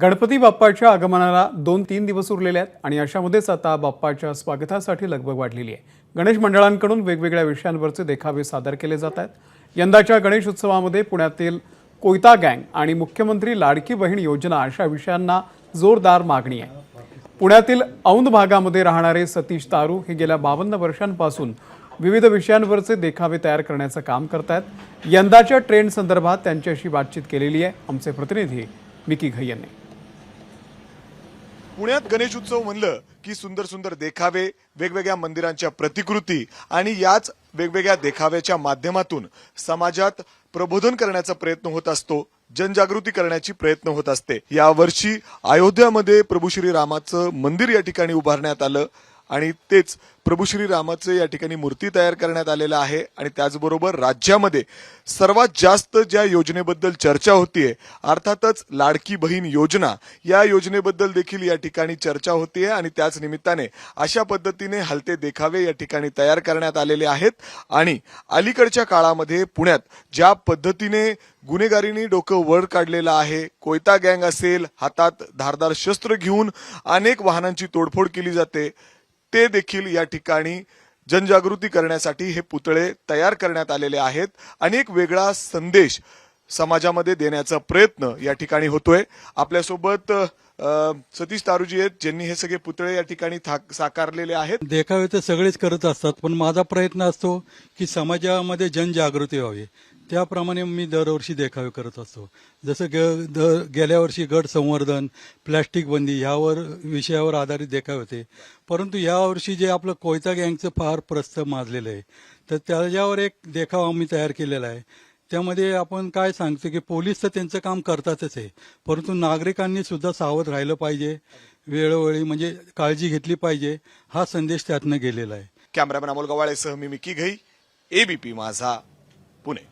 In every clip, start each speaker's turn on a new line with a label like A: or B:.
A: गणपती बाप्पाच्या आगमनाला दोन तीन दिवस उरलेले आहेत आणि अशामध्येच आता बाप्पाच्या स्वागतासाठी लगबग वाढलेली आहे. गणेश मंडळांकडून वेगवेगळ्या विषयांवरचे देखावे सादर केले जात आहेत. यंदाच्या गणेश उत्सवामध्ये पुण्यातील कोयता गँग आणि मुख्यमंत्री लाडकी बहीण योजना अशा विषयांना जोरदार मागणी आहे. पुण्यातील औंध भागामध्ये राहणारे सतीश तारू हे गेल्या बावन्न वर्षांपासून विविध विषयांवरचे देखावे तयार करण्याचं काम करतायत. यंदाच्या ट्रेंड संदर्भात त्यांच्याशी बातचीत केलेली आहे. आमचे प्रतिनिधी मिकी घई यांनी.
B: पुण्यात गणेश उत्सव म्हणलं की सुंदर सुंदर देखावे वेगवेगळ्या मंदिरांच्या प्रतिकृती आणि याच वेगवेगळ्या देखाव्याच्या माध्यमातून समाजात प्रबोधन करण्याचा प्रयत्न होत असतो जनजागृती करण्याची प्रयत्न होत असते. यावर्षी अयोध्यामध्ये प्रभू श्री रामाचं मंदिर या ठिकाणी उभारण्यात आलं. आणि तेच प्रभू श्री रामाचं या ठिकाणी मूर्ती तयार करण्यात आलेलं आहे. आणि त्याचबरोबर राज्यामध्ये सर्वात जास्त ज्या योजनेबद्दल चर्चा होतीये अर्थातच लाडकी बहीण योजना या योजनेबद्दल देखील या ठिकाणी चर्चा होतीये आणि त्याच निमित्ताने अशा पद्धतीने हलते देखावे या ठिकाणी तयार करण्यात आलेले आहेत. आणि अलीकडच्या काळामध्ये पुण्यात ज्या पद्धतीने गुन्हेगारीने डोकं वर काढलेलं आहे कोयता गँग असेल हातात धारदार शस्त्र घेऊन अनेक वाहनांची तोडफोड केली जाते ते देखील या ठिकाणी जनजागृती करण्यासाठी हे पुतळे तयार करण्यात आलेले आहेत आणि एक वेगळा संदेश समाजामध्ये देण्याचा प्रयत्न या ठिकाणी होतोय. आपल्यासोबत सतीश तारुजी आहेत ज्यांनी हे सगळे पुतळे या ठिकाणी साकारलेले आहेत.
C: देखावे तर सगळेच करत असतात पण माझा प्रयत्न असतो की समाजामध्ये जनजागृती व्हावी. त्याप्रमाणे मी दरवर्षी देखावे करत असतो. जसं गे- द- गेल्या वर्षी गट संवर्धन प्लॅस्टिक बंदी ह्यावर विषयावर आधारित देखावे होते. परंतु यावर्षी जे आपलं कोयता गँगचं फार प्रस्थ माजलेलं आहे तर त्याच्यावर एक देखावा आम्ही तयार केलेला आहे. त्यामध्ये आपण काय सांगतो की पोलीस तर त्यांचं काम करतातच आहे परंतु नागरिकांनी सुद्धा सावध राहिलं पाहिजे वेळोवेळी म्हणजे काळजी घेतली पाहिजे हा संदेश त्यातनं गेलेला आहे.
B: कॅमेरामॅन अमोल गवाळेसह मी मिकी घई एबीपी माझा पुणे.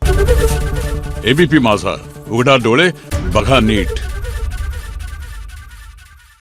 D: एबीपी माझा. उघडा डोळे बघा नीट.